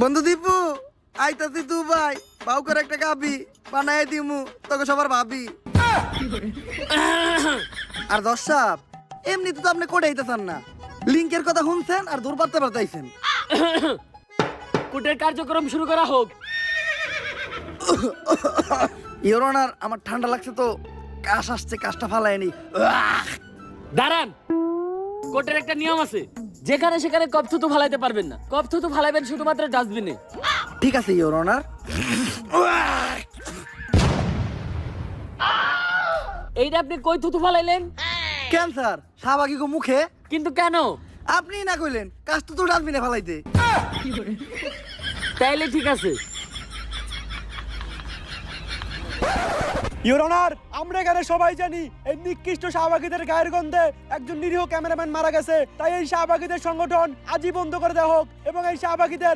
বন্ধু দীপু আইতাছি তু ভাই বাউ করে একটা গাবি বানাই দিমু তোকে সবার ভাবি। আর দর্শক এমনিতে তো আপনি কোটে আইতেছেন না। লিঙ্কের কথা শুনছেন আর দূর পারতে পারতাইছেন কোর্টের কার্যক্রম শুরু করা হোক। ইওর অনার আমার ঠান্ডা লাগছে তো কাশ আসছে কাশটা ফালায়নি দাঁড়ান। কোর্টের একটা নিয়ম আছে। যেখানে সেখানে কপ থুতু ফালাইতে পারবেন না। কপ থুতু ফালাইবেন শুধুমাত্র ডাস্টবিনে। ঠিক আছে ইওর অনার এইটা আপনি কই থুতু ফালাইলেন? ক্যান্সার সাবাগি গো মুখে? কিন্তু কেন? আপনি না কইলেন কাজ তো তো ডাস্টবিনে ফালাইতে। তাইলে ঠিক আছে। ইউর অনার আমরা এখানে সবাই জানি এই নিকৃষ্ট শাহবাগীদের গায়ের গন্ধে একজন নিরীহ ক্যামেরাম্যান মারা গেছে। তাই এই শাহবাগীদের সংগঠন আজই বন্ধ করে দেওয়া হোক এবং এই শাহবাগীদের